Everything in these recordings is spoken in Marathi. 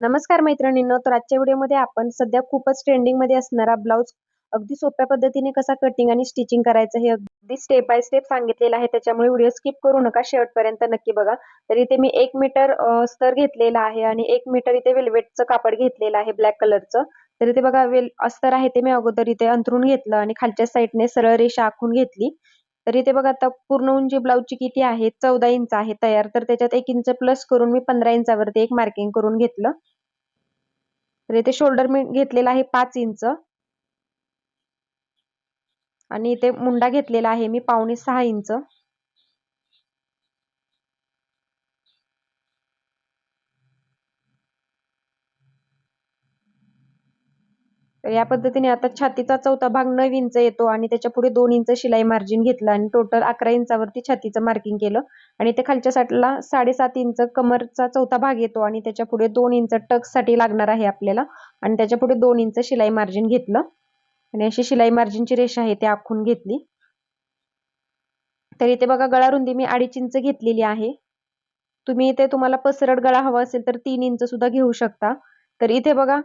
नमस्कार मैत्रिणींनो तर आजच्या व्हिडिओमध्ये आपण सध्या खूपच ट्रेंडिंगमध्ये असणारा ब्लाऊज अगदी सोप्या पद्धतीने कसा कटिंग आणि स्टिचिंग करायचं हे अगदी स्टेप बाय स्टेप सांगितलेलं आहे. त्याच्यामुळे व्हिडिओ स्किप करू नका. शेवटपर्यंत नक्की बघा. तर इथे मी एक मीटर स्तर घेतलेला आहे आणि एक मीटर इथे वेल्वेटचं कापड घेतलेलं आहे ब्लॅक कलरचं तर इथे बघा वेल अस्तर आहे ते मी अगोदर इथे अंतरून घेतलं आणि खालच्या साईडने सरळ रेषा आखून घेतली. तर इथे बघा आता पूर्ण उंची ब्लाऊजची किती आहे? चौदा इंच आहे तयार. तर त्याच्यात एक इंच प्लस करून मी पंधरा इंचावरती एक मार्किंग करून घेतलं. तर इथे शोल्डर मी घेतलेला आहे पाच इंच आणि इथे मुंडा घेतलेला आहे मी पावणे सहा इंच तर या पद्धतीने आता छातीचा चौथा भाग नऊ इंच येतो आणि त्याच्या पुढे दोन इंच शिलाई मार्जिन घेतलं आणि टोटल अकरा इंचावरती छातीचं मार्किंग केलं. आणि ते खालच्या साईडला साडेसात इंच कमरचा चौथा भाग येतो आणि त्याच्या पुढे दोन इंच टक्ससाठी लागणार आहे आपल्याला. आणि त्याच्या पुढे दोन इंच शिलाई मार्जिन घेतलं. आणि अशी शिलाई मार्जिनची रेषा आहे ती आखून घेतली. तर इथे बघा गळा रुंदी मी अडीच इंच घेतलेली आहे. तुम्ही इथे तुम्हाला पसरट गळा हवा असेल तर तीन इंच सुद्धा घेऊ शकता. तर इथे बघा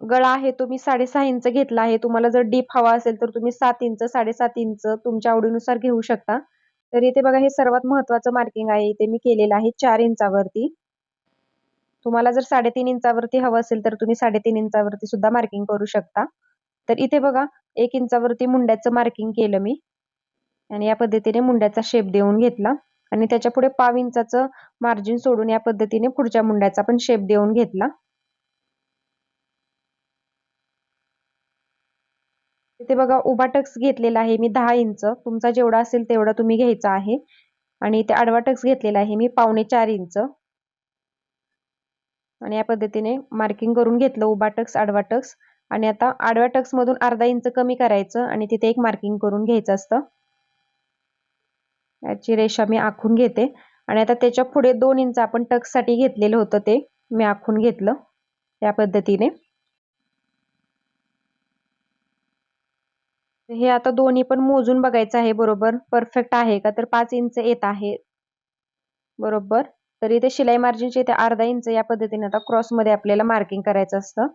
गळा आहे तो मी साडेसहा इंच घेतला आहे तुम्हाला जर डीप हवा असेल तर तुम्ही सात इंच साडेसात इंच तुमच्या आवडीनुसार घेऊ शकता. तर इथे बघा हे सर्वात महत्वाचं मार्किंग आहे. इथे मी केलेलं आहे चार इंचावरती. तुम्हाला जर साडेतीन इंचावरती हवं असेल तर तुम्ही साडेतीन इंचावरती सुद्धा मार्किंग करू शकता. तर इथे बघा एक इंचावरती मुंड्याचं मार्किंग केलं मी. आणि या पद्धतीने मुंड्याचा शेप देऊन घेतला. आणि त्याच्या पुढे पाव इंचाचं मार्जिन सोडून या पद्धतीने पुढच्या मुंड्याचा पण शेप देऊन घेतला. इथे बघा उभा टक्स घेतलेला आहे मी दहा इंच. तुमचा जेवढा असेल तेवढा तुम्ही घ्यायचा आहे. आणि इथे आडवा टक्स घेतलेला आहे मी पावणे चार इंच. आणि या पद्धतीने मार्किंग करून घेतलं उभा टक्स आडवा टक्स. आणि आता आडव्या टक्स मधून अर्धा इंच कमी करायचं आणि तिथे एक मार्किंग करून घ्यायचं असतं. याची रेषा मी आखून घेते. आणि आता त्याच्या पुढे दोन इंच आपण टक्ससाठी घेतलेलं होतं ते मी आखून घेतलं या पद्धतीने. हे आता दोन्ही पण मोजून बघायचं आहे बरोबर? परफेक्ट आहे का? तर पाच इंच येत आहे. बरोबर? तर इथे शिलाई मार्जिनचे इथे अर्धा इंच या पद्धतीने आता क्रॉसमध्ये आपल्याला मार्किंग करायचं असतं.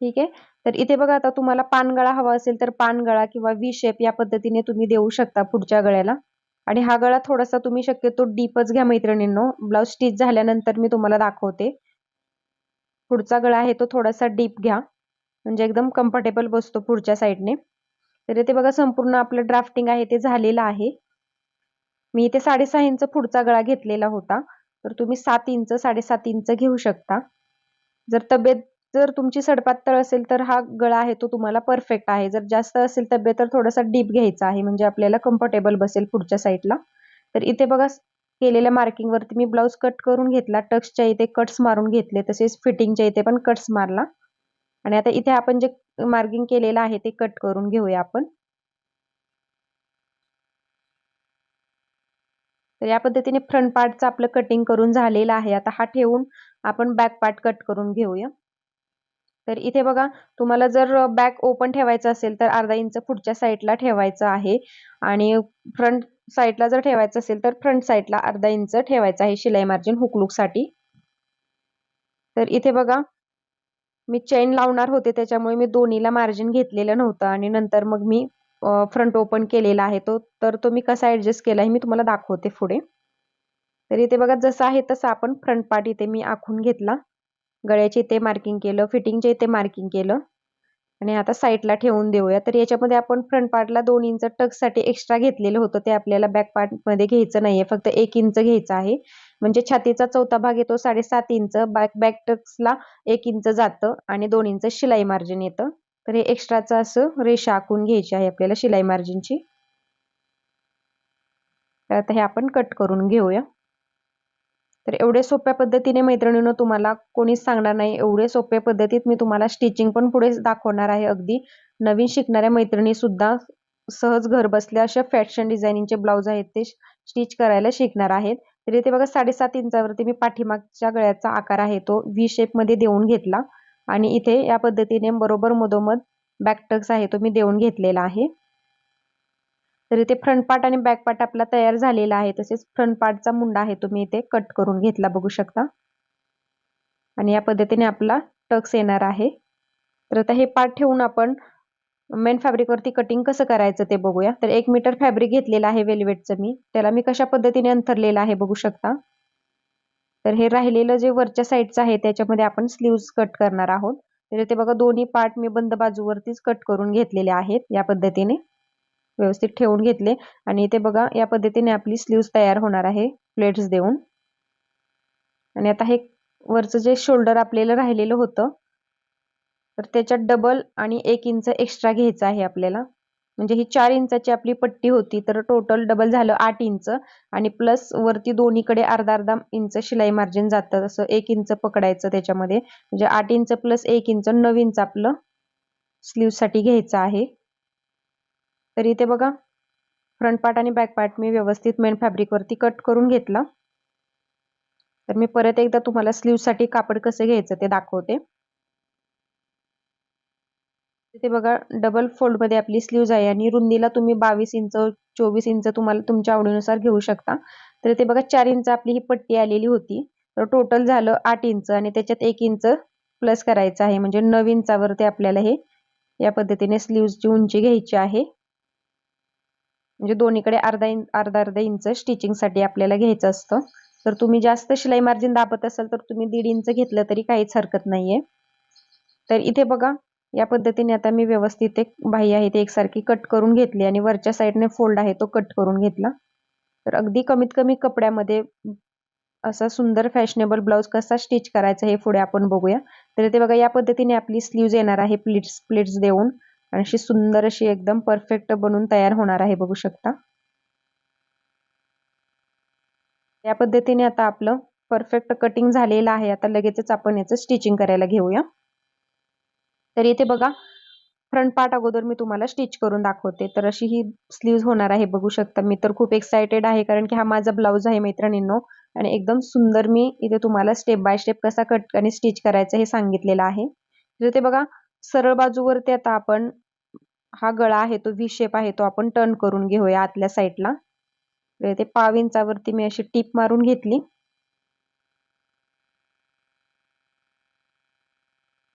ठीक आहे? तर इथे बघा आता तुम्हाला पानगळा हवा असेल तर पानगळा किंवा व्ही शेप या पद्धतीने तुम्ही देऊ शकता पुढच्या गळ्याला. आणि हा गळा थोडासा तुम्ही शक्यतो डीपच घ्या मैत्रिणींनो. ब्लाऊज स्टिच झाल्यानंतर मी तुम्हाला दाखवते. पुढचा गळा आहे तो थोडासा डीप घ्या. म्हणजे एकदम कम्फर्टेबल बसतो पुढच्या साईडने तर इथे बघा संपूर्ण आपलं ड्राफ्टिंग आहे ते झालेलं आहे. मी इथे साडेसहा इंच पुढचा गळा घेतलेला होता. तर तुम्ही सात इंच साडेसात इंच घेऊ शकता. जर तब्येत जर तुमची सडपातळ असेल तर हा गळा आहे तो तुम्हाला परफेक्ट आहे. जर जास्त असेल तब्येत तर थोडासा डीप घ्यायचा आहे म्हणजे आपल्याला कम्फर्टेबल बसेल पुढच्या साईडला तर इथे बघा केलेल्या मार्किंगवरती मी ब्लाऊज कट करून घेतला. टक्सच्या इथे कट्स मारून घेतले तसेच फिटिंगच्या इथे पण कट्स मारला. आणि आता इथे आपण जे मार्किंग केलेलं आहे ते कट करून घेऊया आपण. तर या पद्धतीने फ्रंट पार्टचं आपलं कटिंग करून झालेलं आहे. आता हा ठेवून आपण बॅक पार्ट कट करून घेऊया. तर इथे बघा तुम्हाला जर बॅक ओपन ठेवायचं असेल तर अर्धा इंच पुढच्या साईडला ठेवायचं आहे. आणि फ्रंट साईडला जर ठेवायचं असेल तर फ्रंट साईडला अर्धा इंच ठेवायचं आहे शिलाई मार्जिन हुकलूकसाठी. तर इथे बघा मी चेन लावणार होते त्याच्यामुळे मी दोन्हीला मार्जिन घेतलेलं नव्हतं आणि नंतर मग मी फ्रंट ओपन केलेला आहे तो. तर तो मी कसा ॲडजस्ट केला आहे मी तुम्हाला दाखवते पुढे. तर इथे बघा जसं आहे तसं आपण फ्रंट पार्ट इथे मी आखून घेतला. गळ्याचे इथे मार्किंग केलं फिटिंगचे इथे मार्किंग केलं. आणि आता साईडला ठेवून देऊया. तर याच्यामध्ये आपण फ्रंट पार्टला दोन इंच टक्ससाठी एक्स्ट्रा घेतलेलं होतं. ते आपल्याला बॅक पार्टमध्ये घ्यायचं नाहीये. फक्त एक इंच घ्यायचं आहे. म्हणजे छातीचा चौथा भाग येतो साडेसात इंच बॅक बॅक टक्सला एक इंच जातं आणि दोन इंच शिलाई मार्जिन येतं. तर हे एक्स्ट्राचं असं रेषा आखून घ्यायची आहे आपल्याला शिलाई मार्जिनची तर आता हे आपण कट करून घेऊया. तर एवढे सोप्या पद्धतीने मैत्रिणीनं तुम्हाला कोणीच सांगणार नाही. एवढे सोप्या पद्धतीत मी तुम्हाला स्टिचिंग पण पुढे दाखवणार आहे अगदी. नवीन शिकणाऱ्या मैत्रिणी सुद्धा सहज घर बसल्या अशा फॅशन डिझायनिंगचे ब्लाऊज आहेत ते स्टिच करायला शिकणार आहेत. तर इथे बघा साडेसात इंचावरती मी पाठीमागच्या गळ्याचा आकार आहे तो व्ही शेपमध्ये देऊन घेतला. आणि इथे या पद्धतीने बरोबर मधोमध बॅकटक्स आहे तो मी देऊन घेतलेला आहे. तर इथे फ्रंट पार्ट आणि बॅक पार्ट आपला तयार झालेला आहे. तसेच फ्रंट पार्टचा मुंडा आहे तुम्ही इथे कट करून घेतला बघू शकता. आणि या पद्धतीने आपला टक्स येणार आहे. तर आता हे पार्ट ठेवून आपण मेन फॅब्रिकवरती कटिंग कसं करायचं ते बघूया. तर एक मीटर फॅब्रिक घेतलेलं आहे वेलवेटचं मी. त्याला मी कशा पद्धतीने अंथरलेलं आहे बघू शकता. तर हे राहिलेलं जे वरच्या साईडचं आहे त्याच्यामध्ये आपण स्लीव्ज कट करणार आहोत. तर इथे बघा दोन्ही पार्ट मी बंद बाजूवरतीच कट करून घेतलेले आहेत या पद्धतीने. व्यवस्थित ठेवून घेतले. आणि इथे बघा या पद्धतीने आपली स्लीव्ज तयार होणार आहे. प्लेट्स देऊन. आणि आता हे वरचं जे शोल्डर आपल्याला राहिलेलं होतं तर त्याच्यात डबल आणि एक इंच एक्स्ट्रा घ्यायचं आहे आपल्याला. म्हणजे ही चार इंचाची आपली पट्टी होती तर टोटल डबल झालं आठ इंच आणि प्लस वरती दोन्हीकडे अर्धा अर्धा इंच शिलाई मार्जिन जातं. असं एक इंच पकडायचं त्याच्यामध्ये. म्हणजे आठ इंच प्लस एक इंच नऊ इंच आपलं साठी घ्यायचं आहे. तर इथे बघा फ्रंट पार्ट आणि बॅक पार्ट मी व्यवस्थित मेन फॅब्रिकवरती कट करून घेतला. तर मी परत एकदा तुम्हाला स्लीवसाठी कापड कसे घ्यायचं ते दाखवते. तिथे बघा डबल फोल्डमध्ये आपली स्लीव्ज आहे आणि रुंदीला तुम्ही बावीस इंच चोवीस इंच तुम्हाला तुमच्या आवडीनुसार घेऊ शकता. तर इथे बघा चार इंच आपली ही पट्टी आलेली होती. तर टोटल झालं आठ इंच आणि त्याच्यात एक इंच प्लस करायचं आहे. म्हणजे नऊ इंचावरती आपल्याला हे या पद्धतीने स्लीव्जची उंची घ्यायची आहे. म्हणजे दोन्हीकडे अर्धा इंच अर्धा अर्धा इंच स्टिचिंगसाठी आपल्याला घ्यायचं असतं. तर तुम्ही जास्त शिलाई मार्जिन दाबत असाल तर तुम्ही दीड इंच घेतलं तरी काहीच हरकत नाहीये. तर इथे बघा या पद्धतीने आता मी व्यवस्थित एक बाही आहे ती एकसारखी कट करून घेतली आणि वरच्या साईडने फोल्ड आहे तो कट करून घेतला. तर अगदी कमीत कमी कपड्यामध्ये असा सुंदर फॅशनेबल ब्लाऊज कसा स्टिच करायचा हे पुढे आपण बघूया. तर इथे बघा या पद्धतीने आपली स्लीव्ज येणार आहे प्लिट्स प्लिट्स देऊन. आणि अशी सुंदर अशी एकदम परफेक्ट बनून तयार होणार आहे बघू शकता. या पद्धतीने आता आपलं परफेक्ट कटिंग झालेलं आहे. आता लगेचच आपण याचं स्टिचिंग करायला घेऊया. तर इथे बघा फ्रंट पार्ट अगोदर मी तुम्हाला स्टिच करून दाखवते. तर अशी ही स्लीव्ह होणार आहे बघू शकता. मी तर खूप एक्सायटेड आहे कारण की हा माझा ब्लाऊज आहे मैत्रिणींनो. आणि एकदम सुंदर मी इथे तुम्हाला स्टेप बाय स्टेप कसा कट आणि स्टिच करायचं हे सांगितलेलं आहे. तर ते बघा सरळ बाजूवरती आता आपण हा गळा आहे तो व्ही शेप आहे तो आपण टर्न करून घेऊया आतल्या साईडला ते पाव इंचावरती मी अशी टीप मारून घेतली.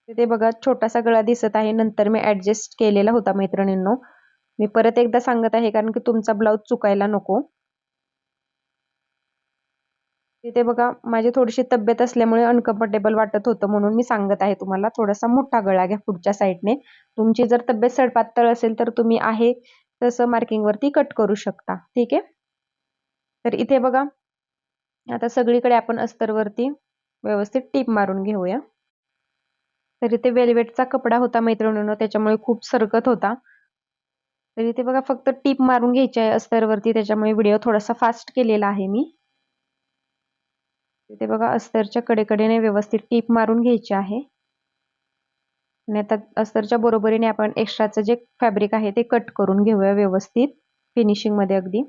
तिथे बघा छोटासा गळा दिसत आहे नंतर मी ॲडजस्ट केलेला होता मैत्रिणींनो. मी परत एकदा सांगत आहे कारण की तुमचा ब्लाऊज चुकायला नको. तिथे बघा माझी थोडीशी तब्येत असल्यामुळे अनकम्फर्टेबल वाटत होतं म्हणून मी सांगत आहे तुम्हाला थोडासा मोठा गळा घ्या पुढच्या साईडने तुमची जर तब्येत सडपातळ असेल तर तुम्ही आहे तसं मार्किंगवरती कट करू शकता. ठीक आहे? तर इथे बघा आता सगळीकडे आपण अस्तरवरती व्यवस्थित टीप मारून घेऊया. तर इथे वेलवेटचा कपडा होता मैत्रिणीनं त्याच्यामुळे खूप सरकत होता. तर इथे बघा फक्त टीप मारून घ्यायची आहे अस्तरवरती त्याच्यामुळे व्हिडिओ थोडासा फास्ट केलेला आहे मी. इथे बघा अस्तरच्या कडेकडेने व्यवस्थित टीप मारून घ्यायची आहे. आणि आता अस्तरच्या बरोबरीने आपण एक्स्ट्राचं जे फॅब्रिक आहे ते कट करून घेऊया व्यवस्थित फिनिशिंगमध्ये अगदी.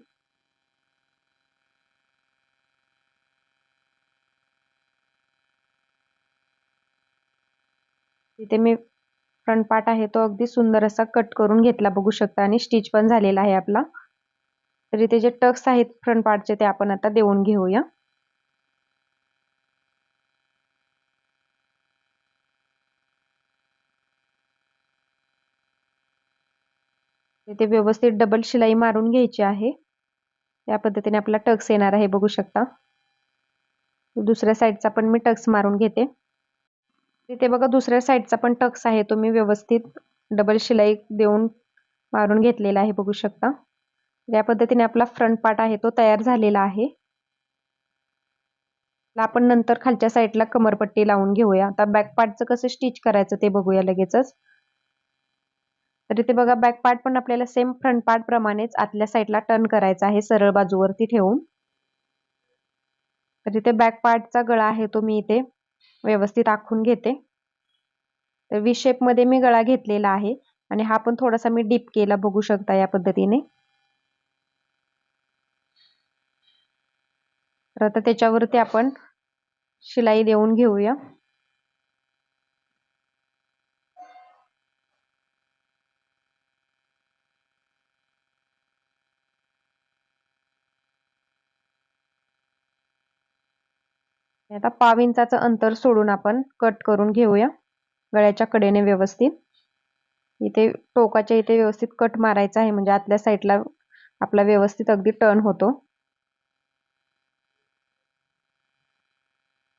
तिथे मी फ्रंट पार्ट आहे तो अगदी सुंदर असा कट करून घेतला बघू शकता आणि स्टिच पण झालेला आहे आपला. तर इथे जे टक्स आहेत फ्रंट पार्टचे ते आपण आता देऊन घेऊया. इथे व्यवस्थित डबल शिलाई मारून घ्यायची आहे. या पद्धतीने आपला टक्स येणार आहे बघू शकता. दुसऱ्या साईडचा पण मी टक्स मारून घेते. तिथे बघा दुसऱ्या साईडचा पण टक्स आहे तो मी व्यवस्थित डबल शिलाई देऊन मारून घेतलेला आहे बघू शकता. या पद्धतीने आपला फ्रंट पार्ट आहे तो तयार झालेला आहे. आपण नंतर खालच्या साईडला कमरपट्टी लावून घेऊया. आता बॅक पार्टचं कसं स्टिच करायचं ते बघूया लगेचच. तर इथे बघा बॅक पार्ट पण आपल्याला सेम फ्रंट पार्ट प्रमाणेच आतल्या साईडला टर्न करायचा आहे सरळ बाजूवरती ठेवून. तर इथे बॅक पार्टचा गळा आहे तो मी इथे व्यवस्थित आखून घेते. तर वी मी गळा घेतलेला आहे आणि हा पण थोडासा मी डीप केला बघू शकता या पद्धतीने. तर आता त्याच्यावरती आपण शिलाई देऊन घेऊया. आता पाव इंचाचं अंतर सोडून आपण कट करून घेऊया. गळ्याच्या कडेने व्यवस्थित. इथे टोकाच्या इथे व्यवस्थित कट मारायचा आहे म्हणजे आतल्या साईडला आपला व्यवस्थित अगदी टर्न होतो.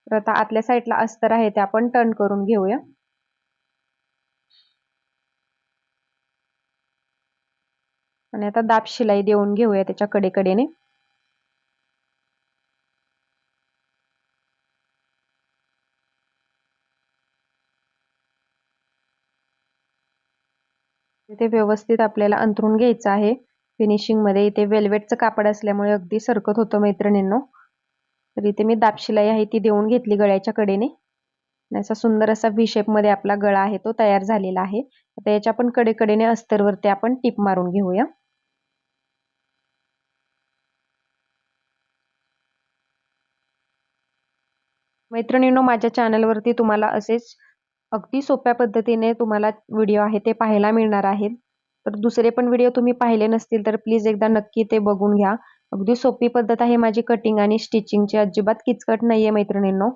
तर आता आतल्या साईडला अस्तर आहे ते आपण टर्न करून घेऊया. आणि आता दाब शिलाई देऊन घेऊया त्याच्या कडेकडेने. इथे व्यवस्थित आपल्याला अंतरून घ्यायचं आहे. फिनिशिंगमध्ये इथे वेल्वेटचं कापड असल्यामुळे अगदी सरकत होतं मैत्रिणींनो. तर इथे मी दापशिलाई आहे ती देऊन घेतली गळ्याच्या कडेने. असा सुंदर असा व्ही मध्ये आपला गळा आहे तो तयार झालेला आहे. आता याच्या पण कडेकडेने अस्तरवरती आपण टीप मारून घेऊया. मैत्रिणींनो माझ्या चॅनलवरती तुम्हाला असेच अगदी सोप्या पद्धतीने तुम्हाला व्हिडिओ आहे ते पाहायला मिळणार आहेत. तर दुसरे पण व्हिडिओ तुम्ही पाहिले नसतील तर प्लीज एकदा नक्की ते बघून घ्या. अगदी सोपी पद्धत आहे माझी कटिंग आणि स्टिचिंगची अजिबात किचकट नाही आहे मैत्रिणींनो.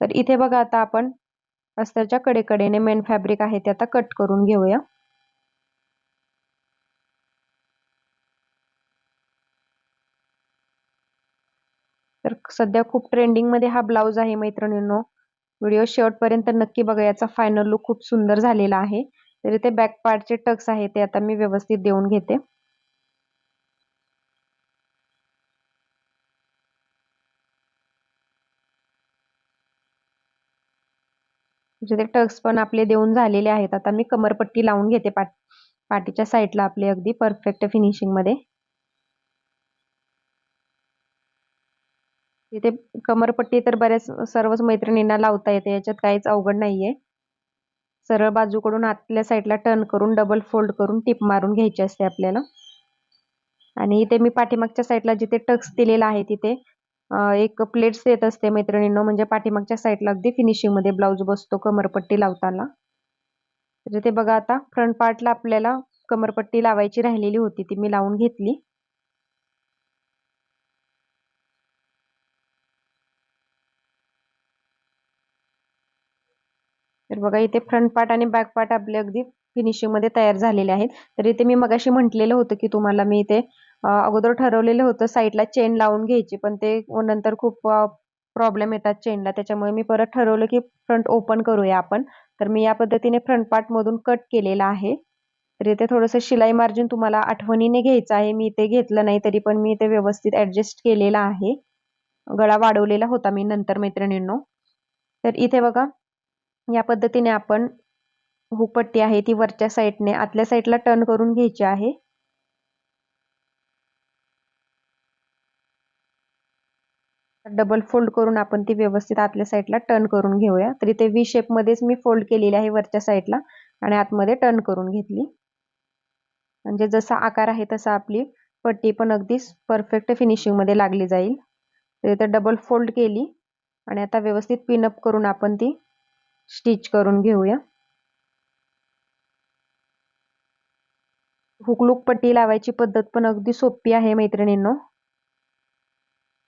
तर इथे बघा आता आपण अस्तरच्या कडेकडेने मेन फॅब्रिक आहे ते आता कट करून घेऊया. तर सध्या खूप ट्रेंडिंगमध्ये हा ब्लाऊज आहे मैत्रिणींनो. व्हिडिओ शेवटपर्यंत नक्की बघा याचा फायनल लुक खूप सुंदर झालेला आहे. तर इथे बॅक पार्टचे टक्स आहे ते आता मी व्यवस्थित देऊन घेते. म्हणजे टक्स पण आपले देऊन झालेले आहेत. आता मी कमरपट्टी लावून घेते पाट पाठीच्या साईडला आपली अगदी परफेक्ट फिनिशिंगमध्ये इथे कमरपट्टी तर बऱ्याच सर्वच मैत्रिणींना लावता येते याच्यात काहीच अवघड नाहीये. सरळ बाजूकडून आतल्या साईडला टर्न करून डबल फोल्ड करून टिप मारून घ्यायची असते आपल्याला. आणि इथे मी पाठीमागच्या साईडला जिथे टक्स दिलेला आहे तिथे एक प्लेट्स देत असते मैत्रिणींनो. म्हणजे पाठीमागच्या साईडला अगदी फिनिशिंगमध्ये ब्लाऊज बसतो कमरपट्टी लावताना. तर इथे बघा आता फ्रंट पार्टला आपल्याला कमरपट्टी लावायची राहिलेली होती ती मी लावून घेतली. तर बघा इथे फ्रंट पार्ट आणि बॅक पार्ट आपले अगदी फिनिशिंगमध्ये तयार झालेले आहेत. तर इथे मी मगाशी म्हटलेलं होतं की तुम्हाला मी इथे अगोदर ठरवलेलं होतं साईडला चेन लावून घ्यायची पण ते नंतर खूप प्रॉब्लेम येतात चेनला त्याच्यामुळे मी परत ठरवलं की फ्रंट ओपन करूया आपण. तर मी या पद्धतीने फ्रंट पार्टमधून कट केलेला आहे. तर इथे थोडंसं शिलाई मार्जिन तुम्हाला आठवणीने घ्यायचं आहे. मी इथे घेतलं नाही तरी पण मी इथे व्यवस्थित ऍडजस्ट केलेला आहे. गळा वाढवलेला होता मी नंतर मैत्रिणींनो. तर इथे बघा या पद्धतीने आपण हुकपट्टी आहे ती वरच्या साईडने आतल्या साईडला टर्न करून घ्यायची आहे. डबल फोल्ड करून आपण ती व्यवस्थित आतल्या साईडला टर्न करून घेऊया. तर इथे व्ही शेपमध्येच मी फोल्ड केलेली आहे वरच्या साईडला आणि आतमध्ये टर्न करून घेतली. म्हणजे जसा आकार आहे तसा आपली पट्टी पण अगदी परफेक्ट फिनिशिंगमध्ये लागली जाईल. तर इथे डबल फोल्ड केली आणि आता व्यवस्थित पिनअप करून आपण ती स्टिच करून घेऊया. हुकलूक पट्टी लावायची पद्धत पण अगदी सोपी आहे मैत्रिणींनो.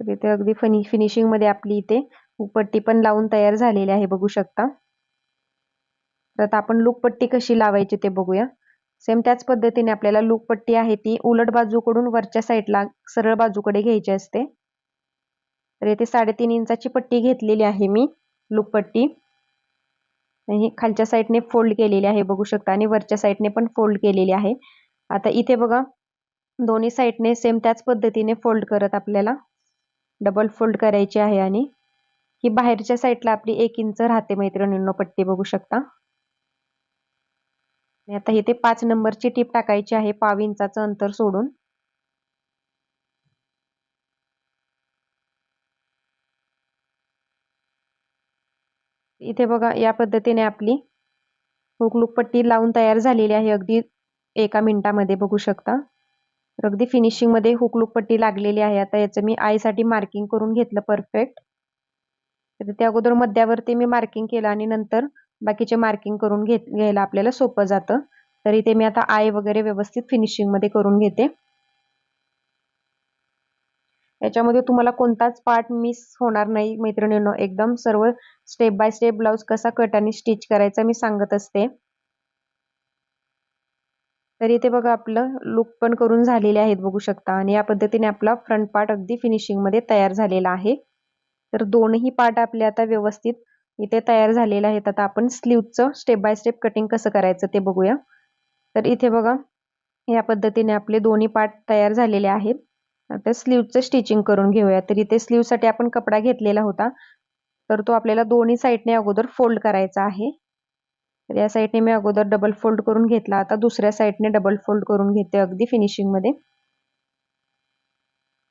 तर इथे अगदी फनि फिनिशिंगमध्ये आपली इथे हुकपट्टी पण लावून तयार झालेली आहे बघू शकता. तर आता आपण लूकपट्टी कशी लावायची ते बघूया. सेम त्याच पद्धतीने आपल्याला लूकपट्टी आहे ती उलट बाजूकडून वरच्या साईडला सरळ बाजूकडे घ्यायची असते. तर इथे साडेतीन इंचाची पट्टी घेतलेली आहे मी लूकपट्टी ही खालच्या साईडने फोल्ड केलेली आहे बघू शकता. आणि वरच्या साईडने पण फोल्ड केलेली आहे. आता इथे बघा दोन्ही साईडने सेम त्याच पद्धतीने फोल्ड करत आपल्याला डबल फोल्ड करायची आहे आणि ही बाहेरच्या साईडला आपली एक इंच राहते मैत्रिणींनो पट्टी बघू शकता. आता इथे पाच नंबरची टीप टाकायची आहे पाव इंचाचं अंतर सोडून. इथे बघा या पद्धतीने आपली हुकलूक पट्टी लावून तयार झालेली आहे. अगदी एका मिनिटामध्ये बघू शकता. तर अगदी फिनिशिंगमध्ये हुकलूक पट्टी लागलेली आहे. आता याचं मी आईसाठी मार्किंग करून घेतलं परफेक्ट तर त्या अगोदर मध्यावरती मी मार्किंग केलं आणि नंतर बाकीचे मार्किंग करून घेत घ्यायला आपल्याला सोपं जातं. तर इथे मी आता आय वगैरे व्यवस्थित फिनिशिंगमध्ये करून घेते. याच्यामध्ये तुम्हाला कोणताच पार्ट मिस होणार नाही मैत्रिणींनो. एकदम सर्व स्टेप बाय स्टेप ब्लाऊज कसा कट आणि स्टिच करायचा मी सांगत असते. तर इथे बघा आपलं लुक पण करून झालेले आहेत बघू शकता. आणि या पद्धतीने आपला फ्रंट पार्ट अगदी फिनिशिंगमध्ये तयार झालेला आहे. तर दोनही पार्ट आपले आता व्यवस्थित इथे तयार झालेले आहेत. आता आपण स्लीवचं स्टेप बाय स्टेप कटिंग कसं करायचं ते बघूया. तर इथे बघा या पद्धतीने आपले दोन्ही पार्ट तयार झालेले आहेत. आता स्लीवचं स्टिचिंग करून घेऊया. तर इथे स्लीवसाठी आपण कपडा घेतलेला होता. तर तो आपल्याला दोन्ही साईडने अगोदर फोल्ड करायचा आहे. तर या साईडने मी अगोदर डबल फोल्ड करून घेतला. आता दुसऱ्या साईडने डबल फोल्ड करून घेते अगदी फिनिशिंगमध्ये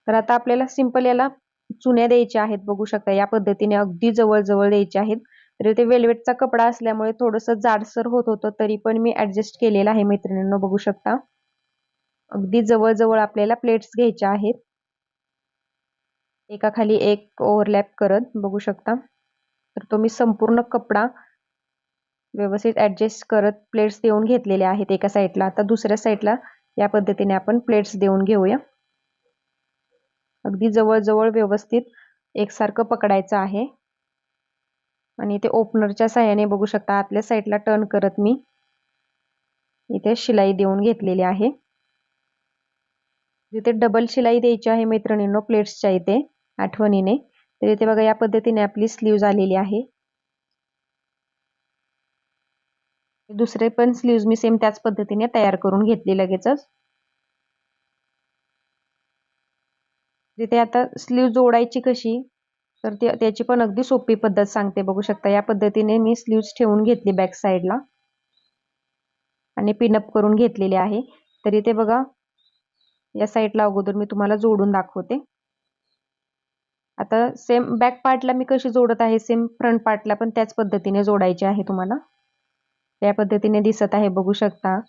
तर आता आपल्याला सिंपल याला चुन्या द्यायच्या आहेत बघू शकता. या पद्धतीने अगदी जवळजवळ द्यायच्या आहेत. तर इथे वेल्वेटचा कपडा असल्यामुळे थोडस जाडसर होत होतं तरी पण मी ऍडजस्ट केलेलं आहे मैत्रिणींना बघू शकता. अगदी जवळजवळ आपल्याला प्लेट्स घ्यायच्या आहेत. एका खाली एक ओव्हरलॅप करत बघू शकता. तर तो मी संपूर्ण कपडा व्यवस्थित ॲडजस्ट करत प्लेट्स देऊन घेतलेले आहेत एका साईडला आता दुसऱ्या साईडला या पद्धतीने आपण प्लेट्स देऊन घेऊया. अगदी जवळजवळ व्यवस्थित एकसारखं पकडायचं आहे. आणि इथे ओपनरच्या साह्याने बघू शकता आतल्या साईडला टर्न करत मी इथे शिलाई देऊन घेतलेली आहे. जिथे डबल शिलाई द्यायची आहे मैत्रिणींनो प्लेट्सच्या इथे आठवणीने. तर इथे बघा या पद्धतीने आपली स्लीव्ज आलेली आहे. दुसरे पण स्लीव्ज मी सेम त्याच पद्धतीने तयार करून घेतली लगेचच. जिथे आता स्लीव जोडायची कशी तर त्याची पण अगदी सोपी पद्धत सांगते बघू शकता. या पद्धतीने मी स्लीव्स ठेवून घेतली बॅक साईडला आणि पिनअप करून घेतलेली आहे. तर इथे बघा या साईडला अगोदर मी तुम्हाला जोडून दाखवते. आता सेम बॅक पार्टला मी कशी जोडत आहे? सेम फ्रंट पार्टला पण त्याच पद्धतीने जोडायची आहे तुम्हाला. त्या पद्धतीने दिसत आहे बघू शकता.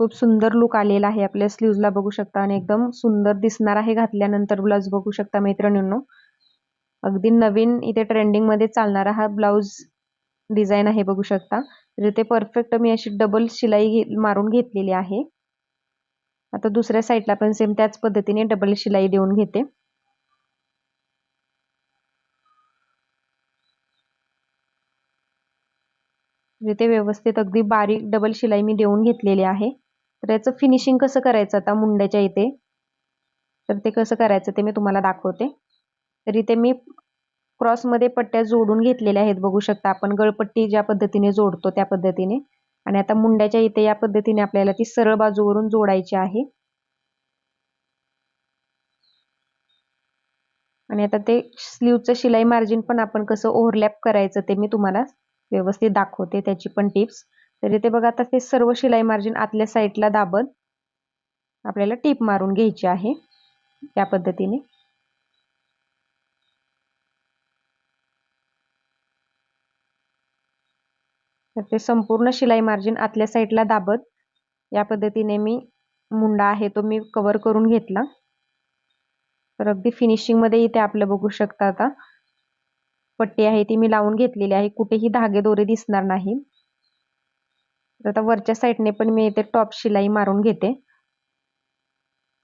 खूप सुंदर लुक आलेला आहे आपल्या स्लीवला बघू शकता. आणि एकदम सुंदर दिसणार आहे घातल्यानंतर ब्लाऊज बघू शकता मैत्रिणींनो. अगदी नवीन इथे ट्रेंडिंगमध्ये चालणारा हा ब्लाऊज डिझाईन आहे बघू शकता. म्हणजे इथे परफेक्ट मी अशी डबल शिलाई मारून घेतलेली आहे. आता दुसऱ्या साईडला पण सेम त्याच पद्धतीने डबल शिलाई देऊन घेते. म्हणजे इथे व्यवस्थित अगदी बारीक डबल शिलाई मी देऊन घेतलेली आहे. तर याचं फिनिशिंग कसं करायचं आता मुंड्याच्या इथे? तर ते कसं करायचं ते मी तुम्हाला दाखवते. तर इथे मी क्रॉसमध्ये पट्ट्या जोडून घेतलेल्या आहेत बघू शकता. आपण गळपट्टी ज्या पद्धतीने जोडतो त्या पद्धतीने. आणि आता मुंड्याच्या इथे या पद्धतीने आपल्याला ती सरळ बाजूवरून जोडायची आहे. आणि आता ते स्लीवचं शिलाई मार्जिन पण आपण कसं ओव्हरलॅप करायचं ते मी तुम्हाला व्यवस्थित दाखवते त्याची पण टिप्स तर इथे बघा आता ते सर्व शिलाई मार्जिन आतल्या साईडला दाबत आपल्याला टीप मारून घ्यायची आहे या पद्धतीने. तर ते संपूर्ण शिलाई मार्जिन आतल्या साईडला दाबत या पद्धतीने मी मुंडा आहे तो मी कवर करून घेतला. तर अगदी फिनिशिंगमध्ये इथे आपलं बघू शकता आता. पट्टी आहे ती मी लावून घेतलेली आहे कुठेही धागे दोरे दिसणार नाही. आता वरच्या साईडने पण मी इथे टॉप शिलाई मारून घेते.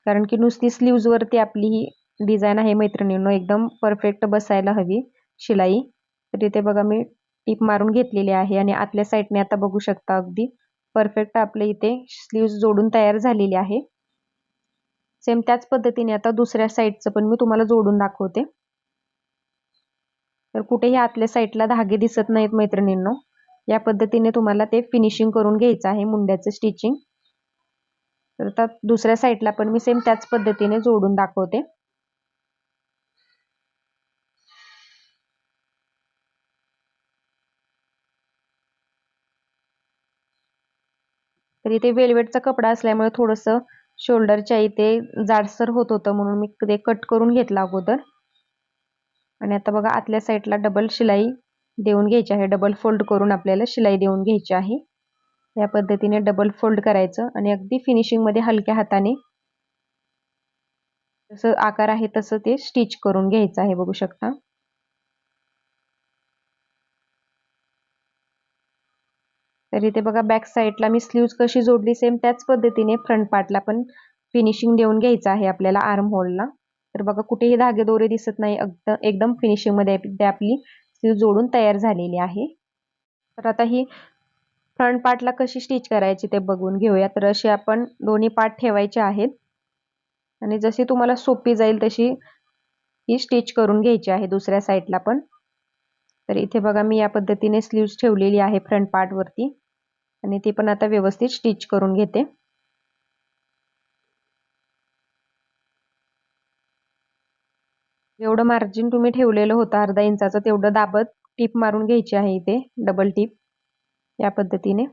कारण की नुसती स्लीव्जवरती आपली ही डिझाईन आहे मैत्रिणींनो एकदम परफेक्ट बसायला हवी शिलाई. तर इथे बघा मी टीप मारून घेतलेली आहे आणि आतल्या साईडने आता बघू शकता अगदी. परफेक्ट आपले इथे स्लीव्ज जोडून तयार झालेली आहे. सेम त्याच पद्धतीने आता दुसऱ्या साईडचं पण मी तुम्हाला जोडून दाखवते. तर कुठेही आतल्या साईडला धागे दिसत नाहीत मैत्रिणींनो. या पद्धतीने तुम्हाला ते फिनिशिंग करून घ्यायचं आहे मुंड्याचं स्टिचिंग तर आता दुसऱ्या साईडला पण मी सेम त्याच पद्धतीने जोडून दाखवते. तर इथे वेलवेटचा कपडा असल्यामुळे थोडंसं शोल्डरच्या इथे जाडसर होत होतं म्हणून मी ते कट करून घेतला अगोदर. आणि आता बघा आतल्या साईडला डबल शिलाई देऊन घ्यायची आहे. डबल फोल्ड करून आपल्याला शिलाई देऊन घ्यायची आहे. या पद्धतीने डबल फोल्ड करायचं आणि अगदी फिनिशिंगमध्ये हलक्या हाताने जसं आकार आहे तसं ते स्टिच करून घ्यायचं आहे. बघू शकता. तर इथे बघा बॅक साईडला मी स्लीव्ज कशी जोडली सेम त्याच पद्धतीने फ्रंट पार्टला पण फिनिशिंग देऊन घ्यायचं आहे आपल्याला आर्म होलला तर बघा कुठेही धागे दोरे दिसत नाही एकदम फिनिशिंगमध्ये आपली स्लीव जोडून तयार झालेली आहे. तर आता ही फ्रंट पार्टला कशी स्टिच करायची ते बघून घेऊया तर असे आपण दोन्ही पार्ट ठेवायचे आहेत. आणि जशी तुम्हाला सोपी जाईल तशी ही स्टिच करून घ्यायची आहे दुसऱ्या साईडला पण. तर इथे बघा मी या पद्धतीने स्लीव्स ठेवलेली आहे फ्रंट पार्टवरती आणि ती पण आता व्यवस्थित स्टिच करून घेते. जेवढं मार्जिन तुम्ही ठेवलेलं होतं अर्धा इंचाचं तेवढं दाबत टीप मारून घ्यायची आहे इथे डबल टीप या पद्धतीने.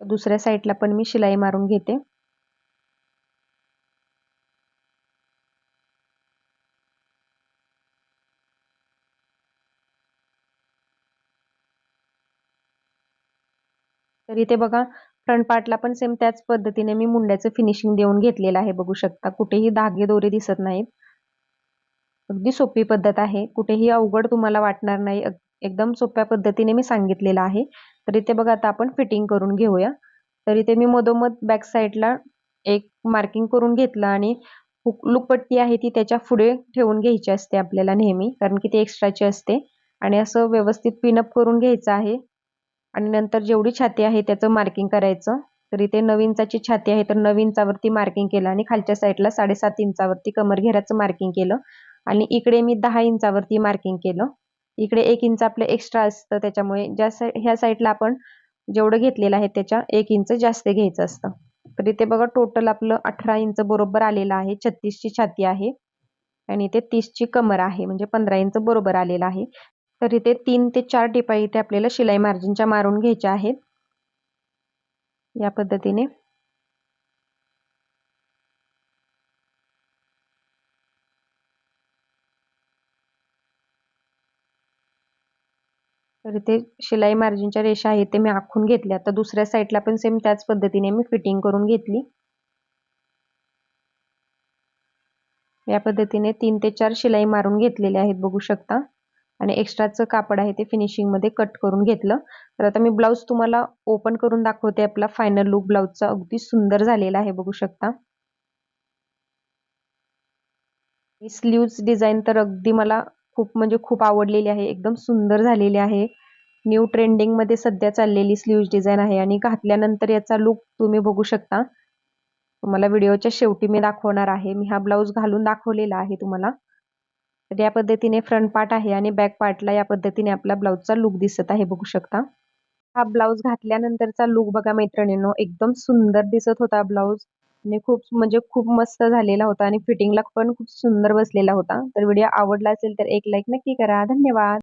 दुसऱ्या साईडला पण मी शिलाई मारून घेते. तर इथे बघा फ्रंट पार्टला पण सेम त्याच पद्धतीने मी मुंड्याचं फिनिशिंग देऊन घेतलेलं आहे बघू शकता. कुठेही धागे दोरे दिसत नाहीत. अगदी सोपी पद्धत आहे. कुठेही अवघड तुम्हाला वाटणार नाही. एकदम सोप्या पद्धतीने मी सांगितलेलं आहे. तर इथे बघा आता आपण फिटिंग करून घेऊया. तर इथे मी मधोमध बॅक साईडला एक मार्किंग करून घेतलं आणि लुकपट्टी आहे ती त्याच्या पुढे ठेवून घ्यायची असते आपल्याला नेहमी. कारण की ती एक्स्ट्राची असते. आणि असं व्यवस्थित पिनअप करून घ्यायचं आहे. आणि नंतर जेवढी छाती आहे त्याचं मार्किंग करायचं. तर इथे नऊ इंचाची छाती आहे तर नऊ इंचावरती मार्किंग केलं आणि खालच्या साईडला साडेसात इंचावरती कमर घेराचं मार्किंग केलं. आणि इकडे मी दहा इंचावरती मार्किंग केलं. इकडे एक इंच आपलं एक्स्ट्रा असतं त्याच्यामुळे ज्या साई ह्या साईडला आपण जेवढं घेतलेलं आहे त्याच्या एक इंच जास्त घ्यायचं असतं. तर इथे बघा टोटल आपलं अठरा इंच बरोबर आलेलं आहे छत्तीसची छाती आहे. आणि इथे तीसची कमर आहे म्हणजे पंधरा इंच बरोबर आलेलं आहे. तर इथे तीन ते चार टिपा इथे आपल्याला शिलाई मार्जिनच्या मारून घ्यायच्या आहेत. या पद्धतीने. तर इथे शिलाई मार्जिनच्या रेषा आहेत ते मी आखून घेतल्या. तर दुसऱ्या साईडला पण सेम त्याच पद्धतीने मी फिटिंग करून घेतली. या पद्धतीने तीन ते चार शिलाई मारून घेतलेल्या आहेत बघू शकता. आणि एक्स्ट्राचं कापड आहे ते फिनिशिंगमध्ये कट करून घेतलं. तर आता मी ब्लाऊज तुम्हाला ओपन करून दाखवते आपला फायनल लुक ब्लाऊजचा अगदी सुंदर झालेला आहे बघू शकता. स्लीव्ज डिझाईन तर अगदी मला खूप म्हणजे खूप आवडलेली आहे. एकदम सुंदर झालेली आहे. न्यू ट्रेंडिंगमध्ये सध्या चाललेली स्लीव्ज डिझाईन आहे आणि घातल्यानंतर याचा लुक तुम्ही बघू शकता. तुम्हाला व्हिडिओच्या शेवटी मी दाखवणार आहे. मी हा ब्लाऊज घालून दाखवलेला आहे तुम्हाला. तर या पद्धतीने फ्रंट पार्ट आहे आणि बॅक पार्टला या पद्धतीने आपला ब्लाऊजचा लुक दिसत आहे. बघू शकता. हा ब्लाऊज घातल्यानंतरचा लुक बघा मैत्रिणींनो एकदम सुंदर दिसत होता ब्लाऊज आणि खूप म्हणजे खूप मस्त झालेला होता आणि फिटिंगला पण खूप सुंदर बसलेला होता. तर व्हिडिओ आवडला असेल तर एक लाईक नक्की करा. धन्यवाद.